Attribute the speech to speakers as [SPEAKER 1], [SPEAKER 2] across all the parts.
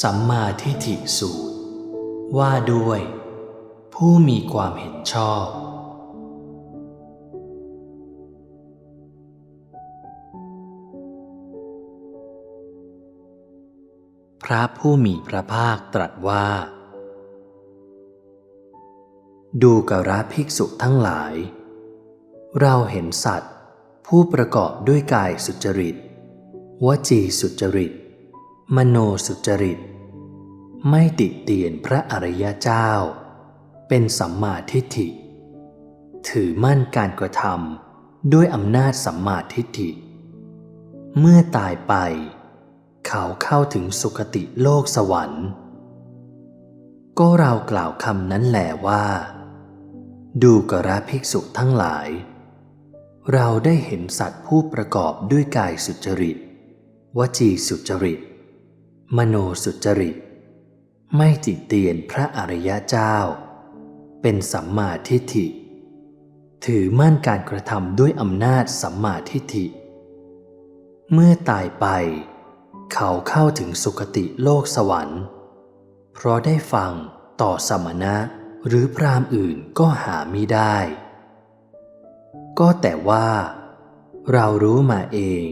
[SPEAKER 1] สัมมาทิฏฐิสูตร ว่าด้วย ผู้มีความเห็นชอบ พระผู้มีพระภาคตรัสว่า ดูกระภิกษุทั้งหลาย เราเห็นสัตว์ผู้ประกอบด้วยกายสุจริต วจีสุจริต มโนสุจริต ไม่ติเตียนพระอริยเจ้า เป็นสัมมาทิฏฐิ ถือมั่นการกระทำด้วยอำนาจสัมมาทิฏฐิ เมื่อตายไป เขาเข้าถึงสุคติโลกสวรรค์ ก็เรากล่าวคำนั้นแหละว่า ดูกระภิกษุทั้งหลาย เราได้เห็นสัตว์ผู้ประกอบด้วยกายสุจริต วจีสุจริต มโนสุจริต ไม่ติเตียนพระอริยะเจ้า เป็นสัมมาทิฏฐิ ถือมั่นการกระทำด้วยอำนาจสัมมาทิฏฐิ เมื่อตายไป เขาเข้าถึงสุคติโลกสวรรค์ เพราะได้ฟังต่อสมณะหรือพรามอื่นก็หาไม่ได้ ก็แต่ว่า เรารู้มาเอง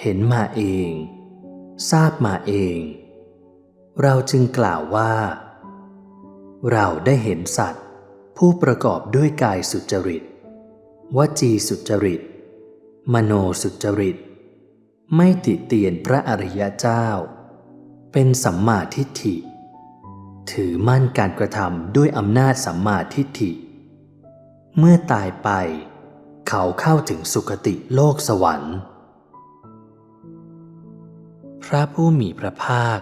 [SPEAKER 1] เห็นมาเอง ทราบมาเอง เราจึงกล่าวว่า เราได้เห็นสัตว์ ผู้ประกอบด้วยกายสุจริต วจีสุจริต มโนสุจริต ไม่ติเตียนพระอริยเจ้า เป็นสัมมาทิฏฐิ ถือมั่นการกระทำด้วยอำนาจสัมมาทิฏฐิ เมื่อตายไป เขาเข้าถึงสุคติโลกสวรรค์ พระผู้มีพระภาค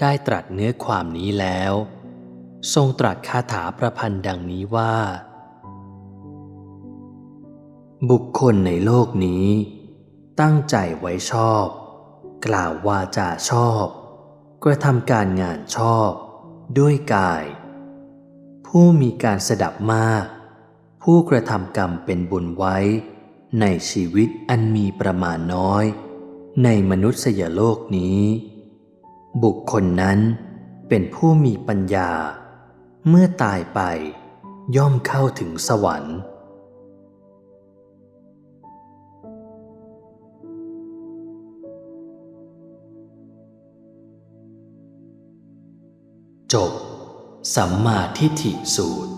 [SPEAKER 1] ได้ตรัสเนื้อความนี้แล้ว ทรงตรัสคาถาประพันธ์ดังนี้ว่า บุคคลในโลกนี้ ตั้งใจไว้ชอบ กล่าววาจาชอบ กระทำการงานชอบ ด้วยกาย ผู้มีการสดับมาก ผู้กระทำกรรมเป็นบุญไว้ ในชีวิตอันมีประมาณน้อย ในมนุษยโลกนี้ บุคคลนั้นเป็นผู้มีปัญญา เมื่อตายไปย่อมเข้าถึงสวรรค์ จบ สัมมาทิฏฐิสูตร